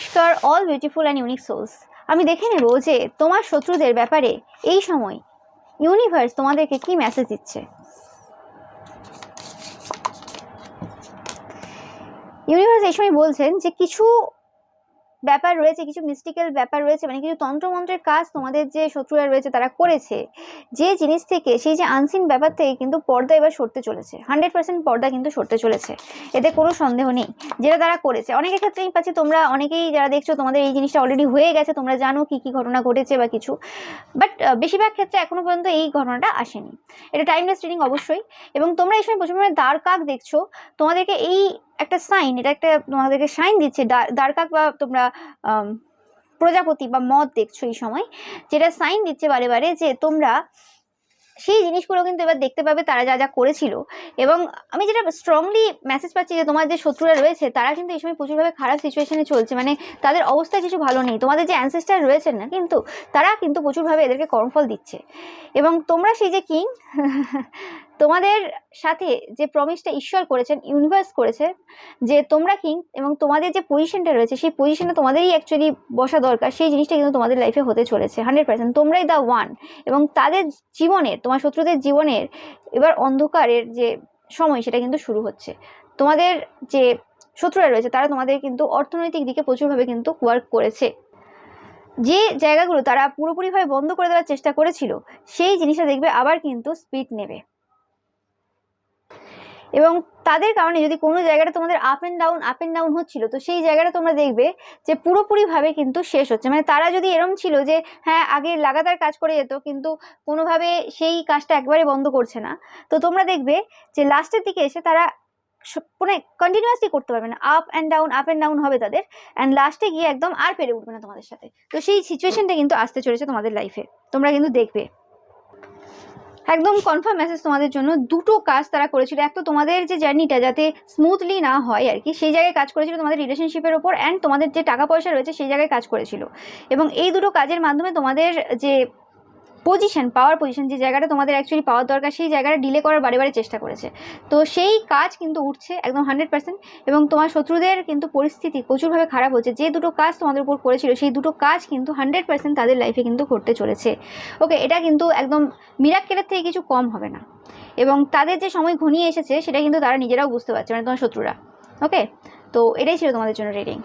নমস্কার all beautiful and unique souls আমি দেখে নেব যে তোমার শত্রুদের ব্যাপারে এই সময় ইউনিভার্স তোমাদেরকে কি মেসেজ দিচ্ছে। ইউনিভার্স এই সময় বলছেন যে কিছু ব্যাপার রয়েছে, কিছু মিস্টিক্যাল ব্যাপার রয়েছে মানে কিছু তন্ত্রমন্ত্রের কাজ তোমাদের যে শত্রুরা রয়েছে তারা করেছে। যে জিনিস থেকে, সেই যে আনসিন ব্যাপার থেকে কিন্তু পর্দা এবার সরতে চলেছে। হান্ড্রেড পার্সেন্ট পর্দা কিন্তু সরতে চলেছে। এতে কোনো সন্দেহ নেই। যেটা তারা করেছে, অনেকের ক্ষেত্রে আমি পাচ্ছি তোমরা, অনেকেই যারা দেখছ তোমাদের এই জিনিসটা অলরেডি হয়ে গেছে, তোমরা জানো কি কি ঘটনা ঘটেছে বা কিছু। বাট বেশিরভাগ ক্ষেত্রে এখনও পর্যন্ত এই ঘটনাটা আসেনি। এটা টাইমলেস ট্রেনিং অবশ্যই। এবং তোমরা এই সময় প্রচুর দ্বার কাক দেখছ। তোমাদেরকে এই একটা সাইন এটা একটা তোমাদেরকে সাইন দিচ্ছে দ্বার- দ্বার বা তোমরা প্রজাপতি বা মদ দেখছ এই সময়, যেটা সাইন দিচ্ছে বারে বারে যে তোমরা সেই জিনিসগুলো কিন্তু এবার দেখতে পাবে তারা যা যা করেছিল। এবং আমি যেটা স্ট্রংলি মেসেজ পাচ্ছি যে তোমার যে শত্রুরা রয়েছে, তারা কিন্তু এই সময় প্রচুরভাবে খারাপ সিচুয়েশনে চলছে মানে তাদের অবস্থা কিছু ভালো নেই। তোমাদের যে অ্যানসেস্টার রয়েছেন না কিন্তু, তারা কিন্তু প্রচুরভাবে এদেরকে কর্মফল দিচ্ছে। এবং তোমরা সেই যে কিং তোমাদের সাথে যে প্রমিসটা ঈশ্বর করেছেন ইউনিভার্স করেছে, যে তোমরা কিং এবং তোমাদের যে পজিশনটা রয়েছে, সেই পজিশনে তোমাদেরই অ্যাকচুয়ালি বসা দরকার। সেই জিনিসটা কিন্তু তোমাদের লাইফে হতে চলেছে হান্ড্রেড পার্সেন্ট তোমরাই দ্য ওয়ান এবং তাদের জীবনে তোমার শত্রুদের জীবনের এবার অন্ধকারের যে সময়, সেটা কিন্তু শুরু হচ্ছে। তোমাদের যে শত্রুরা রয়েছে, তারা তোমাদের কিন্তু অর্থনৈতিক দিকে প্রচুরভাবে কিন্তু ওয়ার্ক করেছে। যে জায়গাগুলো তারা পুরোপুরিভাবে বন্ধ করে দেওয়ার চেষ্টা করেছিল, সেই জিনিসটা দেখবে আবার কিন্তু স্পিড নেবে। এবং তাদের কারণে যদি কোনো জায়গাটা তোমাদের up and down up and down হচ্ছিল, তো সেই জায়গাটা তোমরা দেখবে যে পুরোপুরিভাবে কিন্তু শেষ হচ্ছে। মানে তারা যদি এরম ছিল যে হ্যাঁ আগে লাগাতার কাজ করে যেত, কিন্তু কোনোভাবে সেই কাজটা একবারে বন্ধ করছে না, তো তোমরা দেখবে যে লাস্টের দিকে এসে তারা মানে কন্টিনিউয়াসলি করতে পারবে না। Up and down up and down হবে তাদের অ্যান্ড লাস্টে গিয়ে একদম আর পেরে উঠবে না তোমাদের সাথে। তো সেই সিচুয়েশনটা কিন্তু আসতে চলেছে তোমাদের লাইফে তোমরা কিন্তু দেখবে। একদম কনফার্ম মেসেজ তোমাদের জন্য। দুটো কাজ তারা করেছিল। এক তো তোমাদের যে জার্নিটা যাতে স্মুথলি না হয় আর কি, সেই জায়গায় কাজ করেছিল তোমাদের রিলেশনশিপের ওপর অ্যান্ড তোমাদের যে টাকা পয়সা রয়েছে সেই জায়গায় কাজ করেছিল। এবং এই দুটো কাজের মাধ্যমে তোমাদের যে পজিশন পাওয়ার পজিশন যে জায়গাটা তোমাদের অ্যাকচুয়ালি পাওয়ার দরকার, সেই জায়গাটা ডিলে করার বারে বারে চেষ্টা করেছে। তো সেই কাজ কিন্তু উঠছে একদম হান্ড্রেড পার্সেন্ট এবং তোমার শত্রুদের কিন্তু পরিস্থিতি প্রচুরভাবে খারাপ হচ্ছে। যে দুটো কাজ তোমাদের উপর করেছিল, সেই দুটো কাজ কিন্তু হান্ড্রেড পার্সেন্ট তাদের লাইফে কিন্তু করতে চলেছে। ওকে এটা কিন্তু একদম মিরাক্কেলের থেকে কিছু কম হবে না। এবং তাদের যে সময় ঘনিয়ে এসেছে, সেটা কিন্তু তারা নিজেরাও বুঝতে পারছে মানে তোমার শত্রুরা। ওকে তো এটাই ছিল তোমাদের জন্য রিডিং